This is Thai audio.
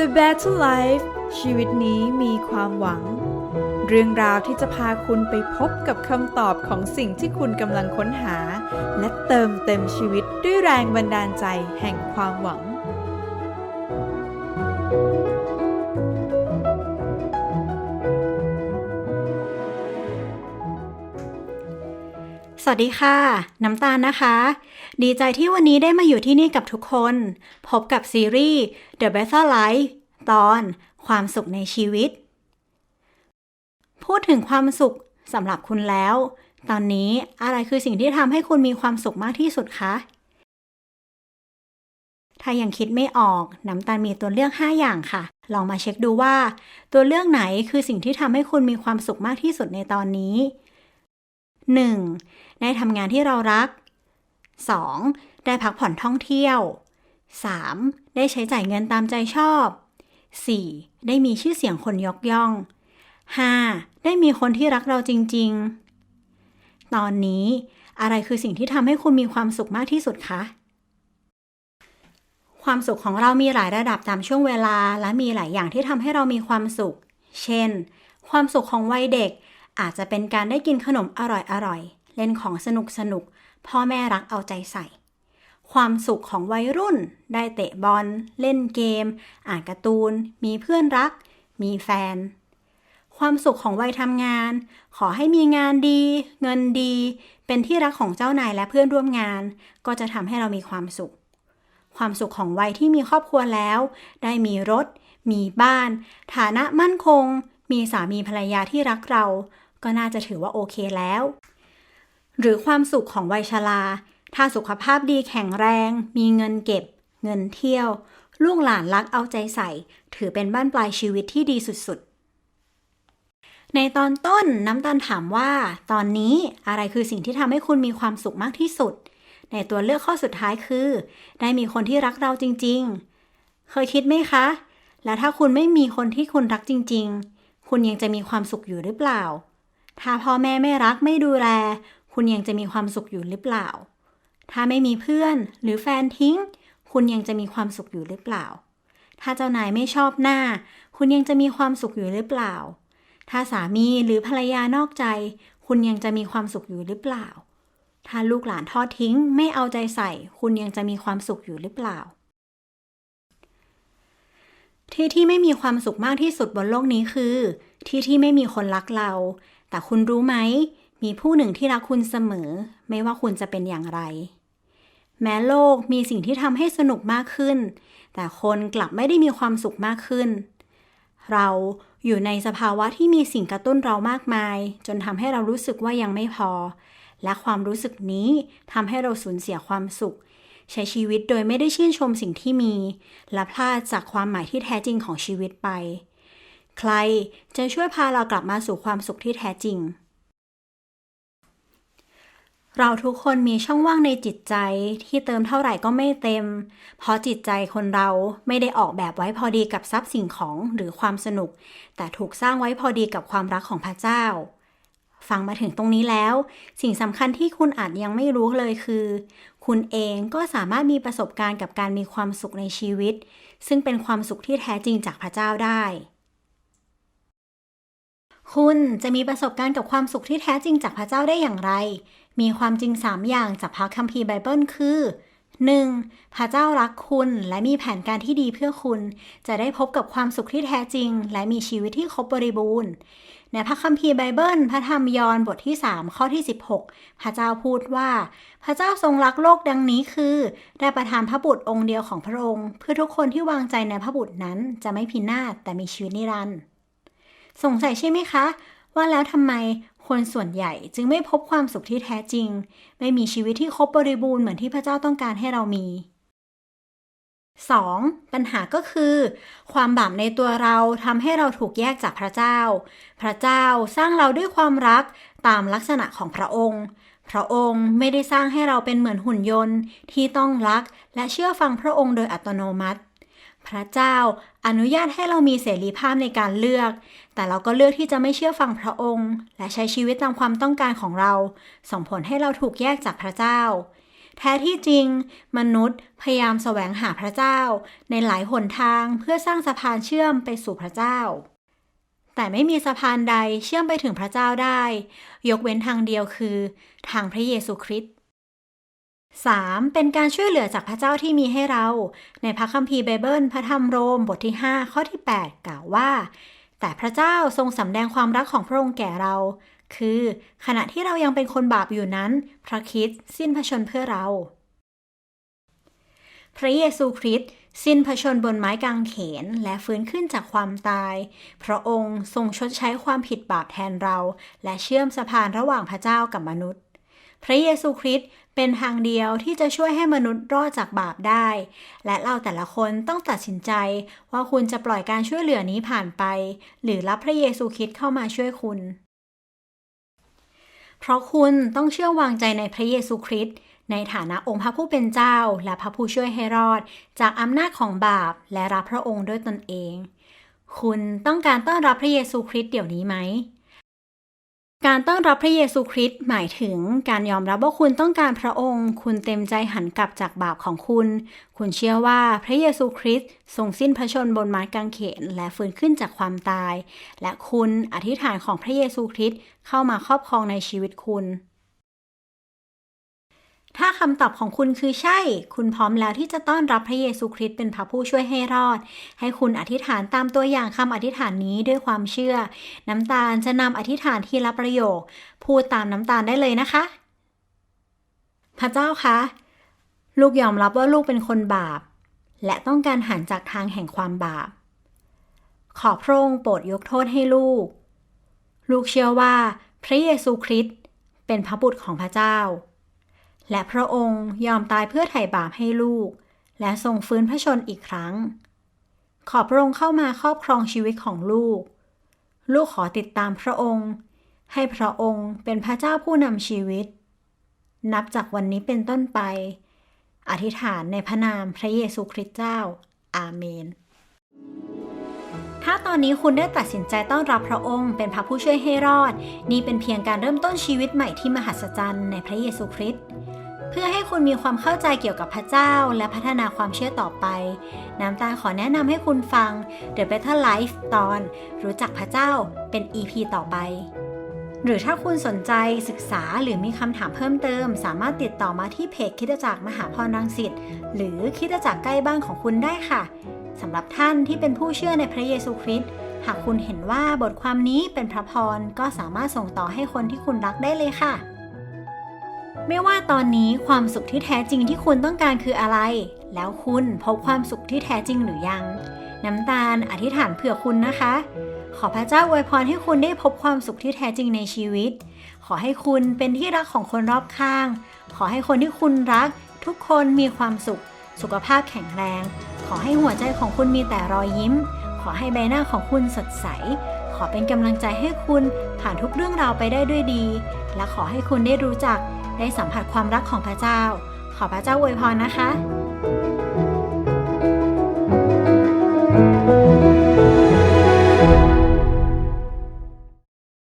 The Battle Life ชีวิตนี้มีความหวัง เรื่องราวที่จะพาคุณไปพบกับคำตอบของสิ่งที่คุณกำลังค้นหา และเติมเต็มชีวิตด้วยแรงบันดาลใจแห่งความหวัง สวัสดีค่ะ น้ำตาลนะคะ ดีใจที่วันนี้ได้มาอยู่ที่นี่กับทุกคน พบกับซีรีส์ The Better Life ตอนความสุขในชีวิต พูดถึงความสุขสำหรับคุณแล้ว ตอนนี้อะไรคือสิ่งที่ทำให้คุณมีความสุขมากที่สุดคะ ถ้ายังคิดไม่ออก น้ำตาลมีตัวเลือก 5 อย่างค่ะ ลองมาเช็คดูว่า ตัวเลือกไหนคือสิ่งที่ทำให้คุณมีความสุขมากที่สุดในตอนนี้ 1. ได้ทำงานที่เรารัก 2. ได้พักผ่อนท่องเที่ยว 3. ได้ใช้จ่ายเงินตามใจชอบ 4. ได้มีชื่อเสียงคนยกย่อง 5. ได้มีคนที่รักเราจริง ๆ ตอนนี้อะไรคือสิ่งที่ทำให้คุณมีความสุขมากที่สุดคะ ความสุขของเรามีหลายระดับตามช่วงเวลา และมีหลายอย่างที่ทำให้เรามีความสุข เช่น ความสุขของวัยเด็ก อาจจะเป็นการได้กินขนมอร่อยๆ เล่นของสนุกสนุกๆพ่อแม่รักเอาใจใส่ ความสุขของวัยรุ่น ได้เตะบอล เล่นเกม อ่านการ์ตูน มีเพื่อนรัก มีแฟน ความสุขของวัยทำงาน ขอให้มีงานดี เงินดี เป็นที่รักของเจ้านายและเพื่อนร่วมงาน ก็จะทำให้เรามีความสุข ความสุขของวัยที่มีครอบครัวแล้ว ได้มีรถ มีบ้าน ฐานะมั่นคง มีสามีภรรยาที่รักเรา ก็น่าจะถือว่าโอเคแล้ว หรือความสุขของวัยชรา ถ้าสุขภาพดีแข็งแรง มีเงินเก็บ เงินเที่ยว ลูกหลานรักเอาใจใส่ ถือเป็นบ้านปลายชีวิตที่ดีสุดๆ ในตอนต้นน้ำตาลถามว่า ตอนนี้อะไรคือสิ่งที่ทำให้คุณมีความสุขมากที่สุด ในตัวเลือกข้อสุดท้ายคือ ได้มีคนที่รักเราจริง ๆ เคยคิดไหมคะ แล้วถ้าคุณไม่มีคนที่คุณรักจริง ๆคุณยังจะมีความสุขอยู่หรือเปล่า ถ้าพ่อแม่ไม่รักไม่ดูแล คุณยังจะมีความสุขอยู่หรือเปล่า ถ้าไม่มีเพื่อนหรือแฟนทิ้ง คุณยังจะมีความสุขอยู่หรือเปล่า ถ้าเจ้านายไม่ชอบหน้า คุณยังจะมีความสุขอยู่หรือเปล่า ถ้าสามีหรือภรรยานอกใจ คุณยังจะมีความสุขอยู่หรือเปล่า ถ้าลูกหลานทอดทิ้ง ไม่เอาใจใส่ คุณยังจะมีความสุขอยู่หรือเปล่าที่ที่ไม่มีความสุขมากที่สุดบนโลกนี้คือ ที่ที่ไม่มีคนรักเรา แต่คุณรู้ไหม มีผู้หนึ่งที่รักคุณเสมอ ไม่ว่าคุณจะเป็นอย่างไร แม้โลกมีสิ่งที่ทำให้สนุกมากขึ้น แต่คนกลับไม่ได้มีความสุขมากขึ้น เราอยู่ในสภาวะที่มีสิ่งกระตุ้นเรามากมาย จนทำให้เรารู้สึกว่ายังไม่พอ และความรู้สึกนี้ทำให้เราสูญเสียความสุข ใช้ชีวิตโดยไม่ได้ชื่นชมสิ่งที่มี และพลาดจากความหมายที่แท้จริงของชีวิตไป ใครจะช่วยพาเรากลับมาสู่ความสุขที่แท้จริง เราทุกคนมีช่องว่างในจิตใจที่เติมเท่าไหร่ก็ไม่เต็ม เพราะจิตใจคนเราไม่ได้ออกแบบไว้พอดีกับทรัพย์สิ่งของหรือความสนุก แต่ถูกสร้างไว้พอดีกับความรักของพระเจ้าฟังมาถึงตรงนี้แล้ว สิ่งสำคัญที่คุณอาจยังไม่รู้เลยคือ คุณเองก็สามารถมีประสบการณ์กับการมีความสุขในชีวิต ซึ่งเป็นความสุขที่แท้จริงจากพระเจ้าได้ คุณจะมีประสบการณ์กับความสุขที่แท้จริงจากพระเจ้าได้อย่างไร มีความจริง 3 อย่างจากพระคัมภีร์ไบเบิลคือ 1. พระเจ้ารักคุณและมีแผนการที่ดีเพื่อคุณ จะได้พบกับความสุขที่แท้จริง และมีชีวิตที่ครบบริบูรณ์ ในพระคัมภีร์ไบเบิล พระธรรมยอห์นบทที่ 3 ข้อที่ 16 พระเจ้าพูดว่า พระเจ้าทรงรักโลกดังนี้คือ ได้ประทานพระบุตรองค์เดียวของพระองค์ เพื่อทุกคนที่วางใจในพระบุตรนั้นจะไม่พินาศแต่มีชีวิตนิรันดร์ สงสัยใช่ไหมคะ ว่าแล้วทำไมคนส่วนใหญ่จึงไม่พบความสุขที่แท้จริง ไม่มีชีวิตที่ครบบริบูรณ์เหมือนที่พระเจ้าต้องการให้เรามี 2. ปัญหาก็คือ ความบาปในตัวเราทำให้เราถูกแยกจากพระเจ้า พระเจ้าสร้างเราด้วยความรักตามลักษณะของพระองค์ พระองค์ไม่ได้สร้างให้เราเป็นเหมือนหุ่นยนต์ที่ต้องรักและเชื่อฟังพระองค์โดยอัตโนมัติ พระเจ้าอนุญาตให้เรามีเสรีภาพในการเลือก แต่เราก็เลือกที่จะไม่เชื่อฟังพระองค์ และใช้ชีวิตตามความต้องการของเรา ส่งผลให้เราถูกแยกจากพระเจ้า แท้ที่จริง มนุษย์พยายามแสวงหาพระเจ้า ในหลายหนทางเพื่อสร้างสะพานเชื่อมไปสู่พระเจ้า แต่ไม่มีสะพานใดเชื่อมไปถึงพระเจ้าได้ ยกเว้นทางเดียวคือ ทางพระเยซูคริสต์ 3. เป็นการช่วยเหลือจากพระเจ้าที่มีให้เรา ในพระคัมภีร์ไบเบิล พระธรรมโรมบทที่ 5 ข้อที่ 8 กล่าวว่า แต่พระเจ้าทรงสำแดงความรักของพระองค์แก่เรา คือขณะที่เรายังเป็นคนบาปอยู่นั้น พระคริสต์สิ้นพระชนเพื่อเรา พระเยซูคริสต์สิ้นพระชนบนไม้กางเขนและฟื้นขึ้นจากความตาย พระองค์ทรงชดใช้ความผิดบาปแทนเรา และเชื่อมสะพานระหว่างพระเจ้ากับมนุษย์ พระเยซูคริสต์เป็นทางเดียวที่จะช่วยให้มนุษย์รอดจากบาปได้ และเราแต่ละคนต้องตัดสินใจว่าคุณจะปล่อยการช่วยเหลือนี้ผ่านไป หรือรับพระเยซูคริสต์เข้ามาช่วยคุณ เพราะคุณต้องเชื่อวางใจในพระเยซูคริสต์ในฐานะองค์พระผู้เป็นเจ้า และพระผู้ช่วยให้รอด จากอำนาจของบาปและรับพระองค์ด้วยตนเอง คุณต้องการต้อนรับพระเยซูคริสต์เดี๋ยวนี้ไหม การต้อนรับพระเยซูคริสต์หมายถึงการยอมรับว่าคุณต้องการพระองค์ คุณเต็มใจหันกลับจากบาปของคุณ คุณเชื่อว่าพระเยซูคริสต์ทรงสิ้นพระชนบนไม้กางเขนและฟื้นขึ้นจากความตาย และคุณอธิษฐานของพระเยซูคริสต์เข้ามาครอบครองในชีวิตคุณ ถ้าคำตอบของคุณคือใช่ คุณพร้อมแล้วที่จะต้อนรับพระเยซูคริสต์เป็นพระผู้ช่วยให้รอด ให้คุณอธิษฐานตามตัวอย่างคำอธิษฐานนี้ด้วยความเชื่อ น้ำตาลจะนำอธิษฐานทีละประโยค พูดตามน้ำตาลได้เลยนะคะ พระเจ้าคะ ลูกยอมรับว่าลูกเป็นคนบาป และต้องการหันจากทางแห่งความบาป ขอพระองค์โปรดยกโทษให้ลูก ลูกเชื่อว่า พระเยซูคริสต์เป็นพระบุตรของพระเจ้า และพระองค์ยอมตายเพื่อไถ่บาปให้ลูก และทรงฟื้นพระชนอีกครั้ง ขอพระองค์เข้ามาครอบครองชีวิตของลูก ลูกขอติดตามพระองค์ ให้พระองค์เป็นพระเจ้าผู้นำชีวิต นับจากวันนี้เป็นต้นไป อธิษฐานในพระนามพระเยซูคริสต์เจ้า อาเมน ถ้าตอนนี้คุณได้ตัดสินใจต้อนรับพระองค์เป็นพระผู้ช่วยให้รอด นี่เป็นเพียงการเริ่มต้นชีวิตใหม่ที่มหัศจรรย์ในพระเยซูคริสต์ เพื่อให้คุณมีความเข้าใจเกี่ยวกับพระเจ้า และพัฒนาความเชื่อต่อไป น้ำตาขอแนะนำให้คุณฟัง The Better Life ตอน รู้จักพระเจ้าเป็น EP ต่อไป หรือถ้าคุณสนใจศึกษาหรือมีคำถามเพิ่มเติม สามารถติดต่อมาที่เพจคิดจักรมหาพรรังสิตหรือคิดจักรใกล้บ้านของคุณได้ค่ะสำหรับท่านที่เป็นผู้เชื่อในพระเยซูคริสต์หากคุณเห็นว่าบทความนี้เป็นพระพรก็สามารถส่งต่อให้คนที่คุณรักได้เลยค่ะ ไม่ว่าตอนนี้ความสุขที่แท้จริงที่คุณต้องการคืออะไร แล้วคุณพบความสุขที่แท้จริงหรือยัง น้ำตาลอธิษฐานเผื่อคุณนะคะ ขอพระเจ้าอวยพรให้คุณได้พบความสุขที่แท้จริงในชีวิต ขอให้คุณเป็นที่รักของคนรอบข้าง ขอให้คนที่คุณรัก ทุกคนมีความสุข สุขภาพแข็งแรง ขอให้หัวใจของคุณมีแต่รอยยิ้ม ขอให้ใบหน้าของคุณสดใส ขอเป็นกำลังใจให้คุณผ่านทุกเรื่องราวไปได้ด้วยดี และขอให้คุณได้รู้จัก ได้สัมผัสความรักของพระเจ้า ขอพระเจ้าอวยพรนะคะ